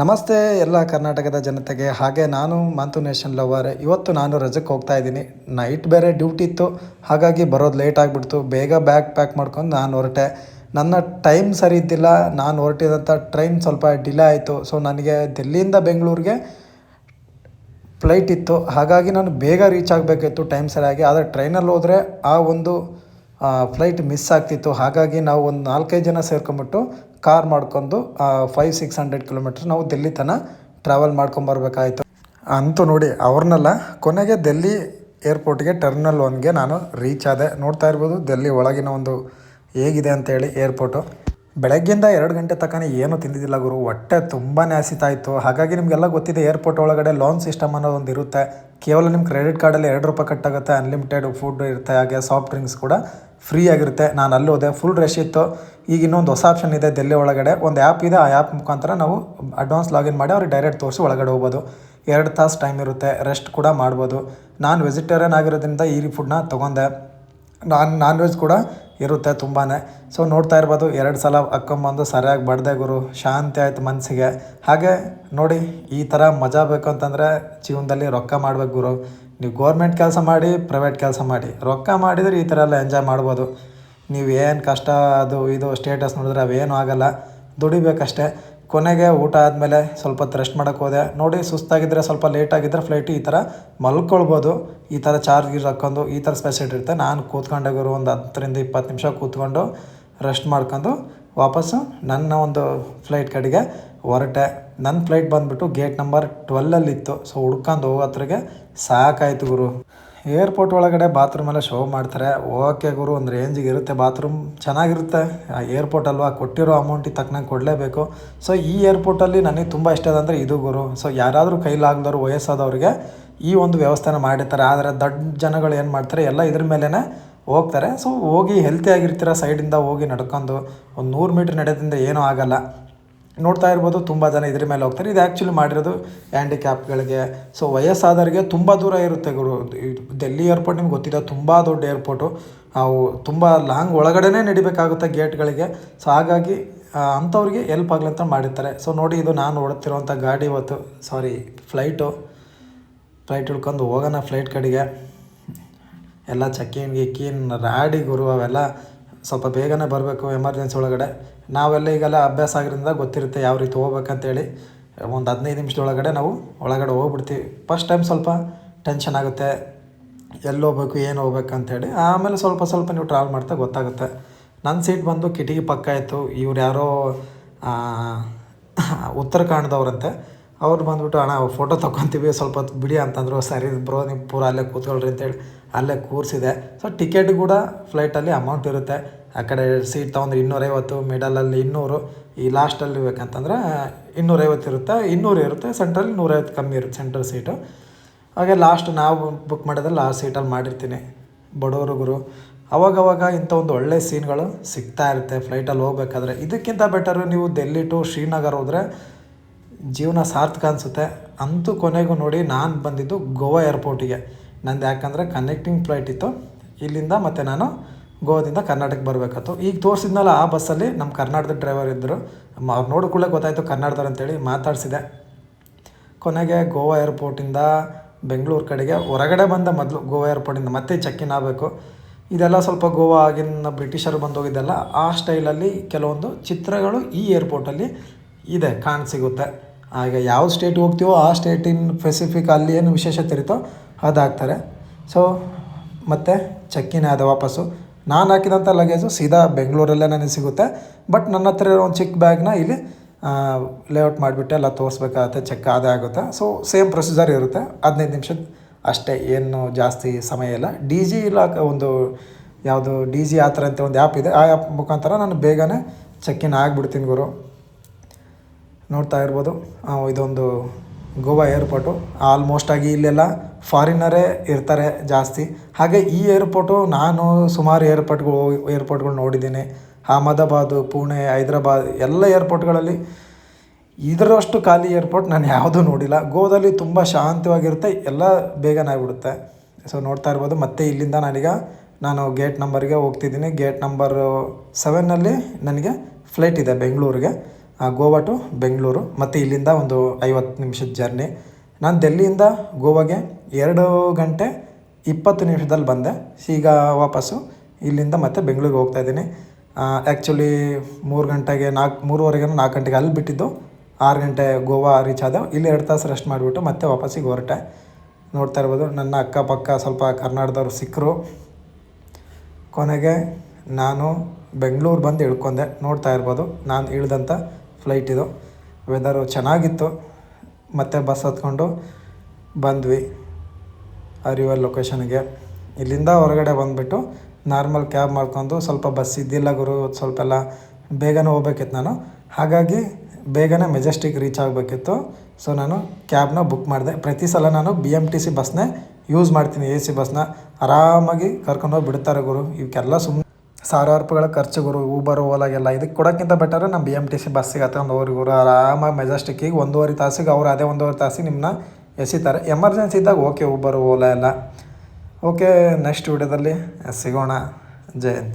ನಮಸ್ತೆ ಎಲ್ಲ ಕರ್ನಾಟಕದ ಜನತೆಗೆ. ಹಾಗೆ ನಾನು ಮಾಂತು ನೇಷನ್ ಲವರ್. ಇವತ್ತು ನಾನು ರಜಕ್ಕೆ ಹೋಗ್ತಾ ಇದ್ದೀನಿ. ನೈಟ್ ಬೇರೆ ಡ್ಯೂಟಿ ಇತ್ತು. ಹಾಗಾಗಿ ಬರೋದು ಲೇಟ್ ಆಗಿಬಿಡ್ತು. ಬೇಗ ಬ್ಯಾಗ್ ಪ್ಯಾಕ್ ಮಾಡ್ಕೊಂಡು ನಾನು ಹೊರಟೆ. ನನ್ನ ಟೈಮ್ ಸರಿ ಇದ್ದಿಲ್ಲ. ನಾನು ಹೊರಟಿದಂಥ ಟ್ರೈನ್ ಸ್ವಲ್ಪ ಡಿಲೇ ಆಯಿತು. ಸೊ, ನನಗೆ ದಿಲ್ಲಿಯಿಂದ ಬೆಂಗಳೂರಿಗೆ ಫ್ಲೈಟ್ ಇತ್ತು. ಹಾಗಾಗಿ ನಾನು ಬೇಗ ರೀಚ್ ಆಗಬೇಕಿತ್ತು ಟೈಮ್ ಸರಿಯಾಗಿ. ಆದರೆ ಟ್ರೈನಲ್ಲಿ ಹೋದರೆ ಆ ಒಂದು ಫ್ಲೈಟ್ ಮಿಸ್ ಆಗ್ತಿತ್ತು. ಹಾಗಾಗಿ ನಾವು ಒಂದು ನಾಲ್ಕೈದು ಜನ ಸೇರ್ಕೊಂಬಿಟ್ಟು ಕಾರ್ ಮಾಡ್ಕೊಂಡು ಫೈವ್ ಸಿಕ್ಸ್ ಹಂಡ್ರೆಡ್ ಕಿಲೋಮೀಟ್ರ್ ನಾವು ದಿಲ್ಲಿ ತನಕ ಟ್ರಾವೆಲ್ ಮಾಡ್ಕೊಂಬರ್ಬೇಕಾಯಿತು ಅಂತೂ ನೋಡಿ, ಅವ್ರನ್ನೆಲ್ಲ, ಕೊನೆಗೆ ದೆಲ್ಲಿ ಏರ್ಪೋರ್ಟ್ಗೆ ಟರ್ಮಿನಲ್ ಒನ್ಗೆ ನಾನು ರೀಚ್ ಆದೆ. ನೋಡ್ತಾ ಇರ್ಬೋದು, ದೆಲ್ಲಿ ಒಳಗಿನ ಒಂದು ಹೇಗಿದೆ ಅಂತೇಳಿ ಏರ್ಪೋರ್ಟು ಬೆಳಗ್ಗೆಯಿಂದ ಎರಡು ಗಂಟೆ ತನಕ ಏನೂ ತಿಂದಿದ್ದಿಲ್ಲ ಗುರು. ಹೊಟ್ಟೆ ತುಂಬಾ ಹಸಿತಾ ಇತ್ತು ಹಾಗಾಗಿ ನಿಮಗೆಲ್ಲ ಗೊತ್ತಿದೆ ಏರ್ಪೋರ್ಟ್ ಒಳಗಡೆ ಲೋನ್ ಸಿಸ್ಟಮ್ ಅನ್ನೋದು ಒಂದು ಇರುತ್ತೆ. ಕೇವಲ ನಿಮ್ಮ ಕ್ರೆಡಿಟ್ ಕಾರ್ಡಲ್ಲಿ ಎರಡು ರೂಪಾಯಿ ಕಟ್ಟಾಗುತ್ತೆ ಅನ್ಲಿಮಿಟೆಡ್ ಫುಡ್ ಇರುತ್ತೆ, ಹಾಗೆ ಸಾಫ್ಟ್ ಡ್ರಿಂಕ್ಸ್ ಕೂಡ. ಫ್ರೀ ಆಗಿರುತ್ತೆ. ನಾನು ಅಲ್ಲಿ ಹೋದೆ. ಫುಲ್ ರಶ್ ಇತ್ತು. ಈಗ ಇನ್ನೊಂದು ಹೊಸ ಆಪ್ಷನ್ ಇದೆ ಡೆಲ್ಲಿ ಒಳಗಡೆ. ಒಂದು ಆ್ಯಪ್ ಇದೆ. ಆ ಆ್ಯಪ್ ಮುಖಾಂತರ ನಾವು ಅಡ್ವಾನ್ಸ್ ಲಾಗಿನ್ ಮಾಡಿ ಅವ್ರಿಗೆ ಡೈರೆಕ್ಟ್ ತೋರಿಸಿ ಒಳಗಡೆ ಹೋಗ್ಬೋದು. ಎರಡು ತಾಸು ಟೈಮ್ ಇರುತ್ತೆ. ರೆಸ್ಟ್ ಕೂಡ ಮಾಡ್ಬೋದು. ನಾನು ವೆಜಿಟೇರಿಯನ್ ಆಗಿರೋದ್ರಿಂದ ಈ ಫುಡ್ನ ತೊಗೊಂಡೆ. ನಾನ್ ನಾನ್ ವೆಜ್ ಕೂಡ ಇರುತ್ತೆ ತುಂಬಾ ಸೊ ನೋಡ್ತಾ ಇರ್ಬೋದು. ಎರಡು ಸಲ ಹಾಕ್ಕೊಂಬಂದು ಸರಿಯಾಗಿ ಬಡ್ದೆ ಗುರು. ಶಾಂತಿ ಆಯ್ತು ಮನಸ್ಸಿಗೆ ಹಾಗೆ ನೋಡಿ, ಈ ಥರ ಮಜಾ ಬೇಕು ಅಂತಂದರೆ ಜೀವನದಲ್ಲಿ ರೊಕ್ಕ ಮಾಡ್ಬೇಕು ಗುರು. ನೀವು ಗೋರ್ಮೆಂಟ್ ಕೆಲಸ ಮಾಡಿ ಪ್ರೈವೇಟ್ ಕೆಲಸ ಮಾಡಿ, ರೊಕ್ಕ ಮಾಡಿದರೆ ಈ ಥರ ಎಲ್ಲ ಎಂಜಾಯ್ ಮಾಡ್ಬೋದು. ನೀವು ಏನು ಕಷ್ಟ, ಅದು, ಇದು ಸ್ಟೇಟಸ್ ನೋಡಿದ್ರೆ ಅವೇನು ಆಗಲ್ಲ. ದುಡಿಬೇಕಷ್ಟೇ. ಕೊನೆಗೆ ಊಟ ಆದಮೇಲೆ ಸ್ವಲ್ಪ ಹೊತ್ತು ರೆಸ್ಟ್ ಮಾಡೋಕ್ಕೆ ಹೋದೆ. ನೋಡಿ ಸುಸ್ತಾಗಿದ್ದರೆ ಸ್ವಲ್ಪ ಲೇಟ್ ಆಗಿದ್ದರೆ ಫ್ಲೈಟ್ ಈ ಥರ ಮಲ್ಕೊಳ್ಬೋದು. ಈ ಥರ ಚಾರ್ಜ್ ಗೀರ್ ಹಾಕ್ಕೊಂಡು, ಈ ಥರ ಸ್ಪೆಸಿಲಿಟಿ ಇರುತ್ತೆ. ನಾನು ಕೂತ್ಕೊಂಡೆ ಗುರು, ಒಂದು ಹತ್ತರಿಂದ ಇಪ್ಪತ್ತು ನಿಮಿಷ ಕೂತ್ಕೊಂಡು ರೆಸ್ಟ್ ಮಾಡ್ಕೊಂಡು ವಾಪಸ್ಸು ನನ್ನ ಒಂದು ಫ್ಲೈಟ್ ಕಡೆಗೆ ಹೊರಟೆ. ನನ್ನ ಫ್ಲೈಟ್ ಬಂದುಬಿಟ್ಟು ಗೇಟ್ ನಂಬರ್ ಟ್ವೆಲ್ಲಲ್ಲಿತ್ತು ಸೊ ಹುಡ್ಕೊಂಡು ಹೋಗೋತ್ರಿಗೆ ಸಾಕಾಯ್ತು ಗುರು. ಏರ್ಪೋರ್ಟ್ ಒಳಗಡೆ ಬಾತ್ರೂಮೆಲ್ಲ ಶೋ ಮಾಡ್ತಾರೆ. ಓಕೆ ಗುರು, ಒಂದು ರೇಂಜಿಗೆ ಇರುತ್ತೆ. ಬಾತ್ರೂಮ್ ಚೆನ್ನಾಗಿರುತ್ತೆ. ಏರ್ಪೋರ್ಟ್ ಅಲ್ವಾ? ಕೊಟ್ಟಿರೋ ಅಮೌಂಟಿಗೆ ತಕ್ಕನಂಗೆ ಕೊಡಲೇಬೇಕು. ಸೊ ಈ ಏರ್ಪೋರ್ಟಲ್ಲಿ ನನಗೆ ತುಂಬ ಇಷ್ಟ ಅಂದರೆ ಇದು ಗುರು. ಸೊ ಯಾರಾದರೂ ಕೈಲಾಗ್ದವ್ರು, ವಯಸ್ಸಾದವ್ರಿಗೆ ಈ ಒಂದು ವ್ಯವಸ್ಥೆನ ಮಾಡಿರ್ತಾರೆ. ಆದರೆ ದೊಡ್ಡ ಜನಗಳು ಏನು ಮಾಡ್ತಾರೆ? ಎಲ್ಲ ಇದ್ರ ಮೇಲೇ ಹೋಗ್ತಾರೆ. ಸೊ ಹೋಗಿ ಹೆಲ್ತಿಯಾಗಿರ್ತೀರ ಸೈಡಿಂದ ಹೋಗಿ ನಡ್ಕೊಂಡು ಒಂದು ನೂರು ಮೀಟ್ರ್ ನಡೆಯೋದ್ರಿಂದ ಏನೂ ಆಗಲ್ಲ. ನೋಡ್ತಾ ಇರ್ಬೋದು ತುಂಬ ಜನ ಇದ್ರ ಮೇಲೆ ಹೋಗ್ತಾರೆ. ಇದು ಆ್ಯಕ್ಚುಲಿ ಮಾಡಿರೋದು ಹ್ಯಾಂಡಿಕ್ಯಾಪ್ಗಳಿಗೆ ಸೊ ವಯಸ್ಸಾದವರಿಗೆ ತುಂಬ ದೂರ ಇರುತ್ತೆ ಗುರು. ಡೆಲ್ಲಿ ಏರ್ಪೋರ್ಟ್ ನಿಮ್ಗೆ ಗೊತ್ತಿದೆ, ತುಂಬ ದೊಡ್ಡ ಏರ್ಪೋರ್ಟು ಅವು ತುಂಬ ಲಾಂಗ್ ಒಳಗಡೆನೇ ನಡಿಬೇಕಾಗುತ್ತೆ ಗೇಟ್ಗಳಿಗೆ ಸೊ ಹಾಗಾಗಿ ಅಂಥವ್ರಿಗೆ ಹೆಲ್ಪ್ ಆಗಲಿ ಅಂತ ಮಾಡಿರ್ತಾರೆ. ಸೊ ನೋಡಿ ಇದು ನಾನು ಓಡುತ್ತಿರುವಂಥ ಗಾಡಿ ಇವತ್ತು ಸಾರಿ ಫ್ಲೈಟು ಫ್ಲೈಟ್ ಹಿಡ್ಕೊಂಡು ಹೋಗೋಣ ಫ್ಲೈಟ್ ಕಡೆಗೆ. ಎಲ್ಲ ಚೆಕ್ಕಿನ್ ಗಿಕ್ಕಿನ್ ರಾಡಿ ಗುರು, ಅವೆಲ್ಲ ಸ್ವಲ್ಪ ಬೇಗನೆ ಬರಬೇಕು ಎಮರ್ಜೆನ್ಸಿ ಒಳಗಡೆ. ನಾವೆಲ್ಲ ಈಗೆಲ್ಲ ಅಭ್ಯಾಸ ಆಗಿರೋದ್ರಿಂದ ಗೊತ್ತಿರುತ್ತೆ ಯಾವ ರೀತಿ ಹೋಗ್ಬೇಕಂತೇಳಿ. ಒಂದು ಹದಿನೈದು ನಿಮಿಷದೊಳಗಡೆ ನಾವು ಒಳಗಡೆ ಹೋಗ್ಬಿಡ್ತೀವಿ. ಫಸ್ಟ್ ಟೈಮ್ ಸ್ವಲ್ಪ ಟೆನ್ಷನ್ ಆಗುತ್ತೆ. ಎಲ್ಲಿ ಹೋಗ್ಬೇಕು, ಏನು ಹೋಗ್ಬೇಕು ಅಂತೇಳಿ ಆಮೇಲೆ ಸ್ವಲ್ಪ ಸ್ವಲ್ಪ ನೀವು ಟ್ರಾವೆಲ್ ಮಾಡ್ತಾ ಗೊತ್ತಾಗುತ್ತೆ. ನನ್ನ ಸೀಟ್ ಬಂದು ಕಿಟಕಿ ಪಕ್ಕ ಇತ್ತು. ಇವ್ರು ಯಾರೋ ಉತ್ತರ ಕನ್ನಡದವ್ರಂತೆ ಅವ್ರು ಬಂದ್ಬಿಟ್ಟು, ಅಣ್ಣ ಫೋಟೋ ತೊಗೊತೀವಿ ಸ್ವಲ್ಪ ಹೊತ್ತು ಬಿಡಿ ಅಂತಂದರು, ಸರಿ ಬ್ರೋ, ನೀವು ಪೂರ ಅಲ್ಲೇ ಕೂತ್ಕೊಳ್ರಿ ಅಂತೇಳಿ, ಅಲ್ಲೇ ಕೂರಿಸಿದೆ. ಸೊ ಟಿಕೆಟ್ ಕೂಡ ಫ್ಲೈಟಲ್ಲಿ ಅಮೌಂಟ್ ಇರುತ್ತೆ. ಆ ಕಡೆ ಸೀಟ್ ತೊಗೊಂಡ್ರೆ ಇನ್ನೂರೈವತ್ತು ಮಿಡಲಲ್ಲಿ ಇನ್ನೂರು, ಈ ಲಾಸ್ಟಲ್ಲಿ ಬೇಕಂತಂದ್ರೆ, ಇನ್ನೂರೈವತ್ತು ಇರುತ್ತೆ. ಇನ್ನೂರು ಇರುತ್ತೆ ಸೆಂಟ್ರಲ್ಲಿ ನೂರೈವತ್ತು ಕಮ್ಮಿ ಇರುತ್ತೆ ಸೆಂಟ್ರಲ್ ಸೀಟು ಹಾಗೆ ಲಾಸ್ಟ್ ನಾವು ಬುಕ್ ಮಾಡಿದ್ರೆ ಲಾಸ್ಟ್ ಸೀಟಲ್ಲಿ ಮಾಡಿರ್ತೀನಿ. ಬಡವರು, ಗುರು, ಅವಾಗವಾಗ ಇಂಥ ಒಂದು ಒಳ್ಳೆ ಸೀನ್ಗಳು ಸಿಗ್ತಾ ಇರುತ್ತೆ. ಫ್ಲೈಟಲ್ಲಿ ಹೋಗ್ಬೇಕಾದ್ರೆ. ಇದಕ್ಕಿಂತ ಬೆಟರು ನೀವು ಡೆಲ್ಲಿ ಟು ಶ್ರೀನಗರ್ ಹೋದರೆ ಜೀವನ ಸಾರ್ಥಕ ಅನಿಸುತ್ತೆ. ಅಂತೂ ಕೊನೆಗೂ ನೋಡಿ ನಾನು ಬಂದಿದ್ದು ಗೋವಾ ಏರ್ಪೋರ್ಟಿಗೆ. ನಂದು ಯಾಕಂದರೆ ಕನೆಕ್ಟಿಂಗ್ ಫ್ಲೈಟ್ ಇತ್ತು. ಇಲ್ಲಿಂದ ಮತ್ತು ನಾನು ಗೋವಾದಿಂದ ಕರ್ನಾಟಕಕ್ಕೆ ಬರಬೇಕಾಯ್ತು. ಈಗ ತೋರಿಸಿದ್ನಲ್ಲ ಆ ಬಸ್ಸಲ್ಲಿ ನಮ್ಮ ಕರ್ನಾಟಕದ ಡ್ರೈವರ್ ಇದ್ದರು ಅವ್ರು ನೋಡಿಕೊಳ್ಳೆ ಗೊತ್ತಾಯಿತು ಕನ್ನಡದವ್ರು ಅಂತೇಳಿ ಮಾತಾಡಿಸಿದೆ. ಕೊನೆಗೆ ಗೋವಾ ಏರ್ಪೋರ್ಟಿಂದ ಬೆಂಗಳೂರು ಕಡೆಗೆ ಹೊರಗಡೆ ಬಂದ ಮೊದಲು ಗೋವಾ ಏರ್ಪೋರ್ಟಿಂದ ಮತ್ತೆ ಚೆಕ್ಕಿನ್ ಆಗಬೇಕು. ಇದೆಲ್ಲ ಸ್ವಲ್ಪ ಗೋವಾ ಆಗಿನ ಬ್ರಿಟಿಷರು ಬಂದು ಹೋಗಿದ್ದೆಲ್ಲ ಆ ಸ್ಟೈಲಲ್ಲಿ ಕೆಲವೊಂದು ಚಿತ್ರಗಳು ಈ ಏರ್ಪೋರ್ಟಲ್ಲಿ ಇದೆ, ಕಾಣ ಹಾಗೆ ಯಾವ ಸ್ಟೇಟಿಗೆ ಹೋಗ್ತೀವೋ ಆ ಸ್ಟೇಟಿನ ಸ್ಪೆಸಿಫಿಕ್ ಅಲ್ಲಿ ಏನು ವಿಶೇಷತೆ ಇರುತ್ತೋ ಅದು ಹಾಕ್ತಾರೆ ಸೊ ಮತ್ತು ಚೆಕ್ಕಿನ್ ಅದು ವಾಪಸ್ಸು. ನಾನು ಹಾಕಿದಂಥ ಲಗೇಜು ಸೀದಾ ಬೆಂಗಳೂರಲ್ಲೇ ನನಗೆ ಸಿಗುತ್ತೆ. ಬಟ್ ನನ್ನ ಹತ್ರ ಇರೋ ಒಂದು ಚಿಕ್ಕ ಬ್ಯಾಗ್ನ ಇಲ್ಲಿ ಲೇಔಟ್ ಮಾಡಿಬಿಟ್ಟು ಎಲ್ಲ ತೋರಿಸ್ಬೇಕಾಗತ್ತೆ ಚೆಕ್ ಆದೇ ಆಗುತ್ತೆ. ಸೊ ಸೇಮ್ ಪ್ರೊಸೀಜರ್ ಇರುತ್ತೆ. ಹದಿನೈದು ನಿಮಿಷದ ಅಷ್ಟೇ, ಏನು ಜಾಸ್ತಿ ಸಮಯ ಇಲ್ಲ. ಡಿ ಜಿ ಇಲ್ಲ, ಒಂದು ಯಾವುದು ಡಿ ಜಿ ಆ ಥರ ಅಂತ ಒಂದು ಆ್ಯಪ್ ಇದೆ. ಆ ಆ್ಯಪ್ ಮುಖಾಂತರ ನಾನು ಬೇಗನೆ ಚೆಕ್ಕಿನ್ ಆಗಿಬಿಡ್ತೀನಿ ಗುರು. ನೋಡ್ತಾ ಇರ್ಬೋದು. ಇದೊಂದು ಗೋವಾ ಏರ್ಪೋರ್ಟು. ಆಲ್ಮೋಸ್ಟ್ ಆಗಿ ಇಲ್ಲೆಲ್ಲ ಫಾರಿನರೇ ಇರ್ತಾರೆ ಜಾಸ್ತಿ. ಹಾಗೆ ಈ ಏರ್ಪೋರ್ಟು ನಾನು ಸುಮಾರು ಏರ್ಪೋರ್ಟ್ಗಳು ಏರ್ಪೋರ್ಟ್ಗಳು ನೋಡಿದ್ದೀನಿ. ಅಹಮದಾಬಾದು, ಪುಣೆ, ಹೈದ್ರಾಬಾದ್ ಎಲ್ಲ ಏರ್ಪೋರ್ಟ್ಗಳಲ್ಲಿ ಇದರಷ್ಟು ಖಾಲಿ ಏರ್ಪೋರ್ಟ್ ನಾನು ಯಾವುದೂ ನೋಡಿಲ್ಲ. ಗೋದಲ್ಲಿ ತುಂಬ ಶಾಂತವಾಗಿರುತ್ತೆ, ಎಲ್ಲ ಬೇಗನೇ ಆಗಿಬಿಡುತ್ತೆ. ಸೊ ನೋಡ್ತಾ ಇರ್ಬೋದು. ಮತ್ತೆ ಇಲ್ಲಿಂದ ನಾನೀಗ ನಾನು ಗೇಟ್ ನಂಬರ್ಗೆ ಹೋಗ್ತಿದ್ದೀನಿ. ಗೇಟ್ ನಂಬರು ಸೆವೆನ್ನಲ್ಲಿ ನನಗೆ ಫ್ಲೈಟ್ ಇದೆ ಬೆಂಗಳೂರಿಗೆ. ಗೋವಾ ಟು ಬೆಂಗಳೂರು, ಮತ್ತು ಇಲ್ಲಿಂದ ಒಂದು ಐವತ್ತು ನಿಮಿಷದ ಜರ್ನಿ. ನಾನು ಡೆಲ್ಲಿಯಿಂದ ಗೋವಾಗೆ ಎರಡು ಗಂಟೆ ಇಪ್ಪತ್ತು ನಿಮಿಷದಲ್ಲಿ ಬಂದೆ. ಈಗ ವಾಪಸ್ಸು. ಇಲ್ಲಿಂದ ಮತ್ತೆ ಬೆಂಗಳೂರಿಗೆ ಹೋಗ್ತಾ ಇದ್ದೀನಿ. ಆ್ಯಕ್ಚುಲಿ ಮೂರು ಗಂಟೆಗೆ ನಾಲ್ಕು ಮೂರುವರೆಗೆ ನಾಲ್ಕು ಗಂಟೆಗೆ ಅಲ್ಲಿ ಬಿಟ್ಟಿದ್ದು. ಆರು ಗಂಟೆ ಗೋವಾ ರೀಚ್ ಆದೆ. ಇಲ್ಲಿ ಎರಡು ತಾಸು ರೆಸ್ಟ್ ಮಾಡಿಬಿಟ್ಟು ಮತ್ತೆ ವಾಪಸ್ಸಿಗೆ ಹೊರಟೆ. ನೋಡ್ತಾ ಇರ್ಬೋದು, ನನ್ನ ಅಕ್ಕಪಕ್ಕ ಸ್ವಲ್ಪ ಕರ್ನಾಟಕದವ್ರು ಸಿಕ್ಕರು. ಕೊನೆಗೆ ನಾನು ಬೆಂಗಳೂರು ಬಂದು ಇಳ್ಕೊಂಡೆ. ನೋಡ್ತಾ ಇರ್ಬೋದು, ನಾನು ಇಳಿದಂಥ ಫ್ಲೈಟ್ ಇದು. ವೆದರು ಚೆನ್ನಾಗಿತ್ತು. ಮತ್ತೆ ಬಸ್ ಹತ್ಕೊಂಡು ಬಂದ್ವಿ ಅರಿವಲ್ ಲೊಕೇಶನ್ಗೆ ಇಲ್ಲಿಂದ ಹೊರಗಡೆ ಬಂದುಬಿಟ್ಟು ನಾರ್ಮಲ್ ಕ್ಯಾಬ್ ಮಾಡ್ಕೊಂಡು ಸ್ವಲ್ಪ ಬಸ್ ಇದ್ದಿಲ್ಲ ಗುರು, ಸ್ವಲ್ಪ ಎಲ್ಲ ಬೇಗನೆ ಹೋಗ್ಬೇಕಿತ್ತು ನಾನು. ಹಾಗಾಗಿ ಬೇಗನೆ ಮೆಜೆಸ್ಟಿಕ್ ರೀಚ್ ಆಗಬೇಕಿತ್ತು. ಸೊ ನಾನು ಕ್ಯಾಬ್ನ ಬುಕ್ ಮಾಡಿದೆ. ಪ್ರತಿ ಸಲ ನಾನು ಬಿ ಎಂ ಟಿ ಸಿ ಬಸ್ನೇ ಯೂಸ್ ಮಾಡ್ತೀನಿ ಎ ಸಿ ಬಸ್ನ ಆರಾಮಾಗಿ ಕರ್ಕೊಂಡೋಗಿ ಬಿಡ್ತಾರೆ ಗುರು. ಇವಕ್ಕೆಲ್ಲ ಸುಮ್ಮನೆ ಸಾವಿರಾರು ರೂಪಾಯಿಗಳ ಖರ್ಚು ಗುರು ಊಬರ್ ಓಲಾಗೆಲ್ಲ ಇದಕ್ಕೆ ಕೊಡೋಕ್ಕಿಂತ ಬೆಟರ್ ನಮ್ಮ ಬಿ ಎಂ ಟಿ ಸಿ ಬಸ್ಸಿಗೆ ಒಂದು ಊರಿಗೆ ಊರು ಆರಾಮಾಗಿ ಮೆಜೆಸ್ಟಿಕ್ಕಿಗೆ ಒಂದೂವರೆ ತಾಸಿಗೆ ಅವ್ರು ಅದೇ ಒಂದೂವರೆ ತಾಸಿಗೆ ನಿಮ್ಮನ್ನ ಎಸಿತಾರೆ. ಎಮರ್ಜೆನ್ಸಿ ಇದ್ದಾಗ ಓಕೆ ಊಬರ್ ಓಲಾ ಎಲ್ಲ. ಓಕೆ ನೆಕ್ಸ್ಟ್ ವಿಡಿಯೋದಲ್ಲಿ ಸಿಗೋಣ. ಜೈ ಹಿಂದ್.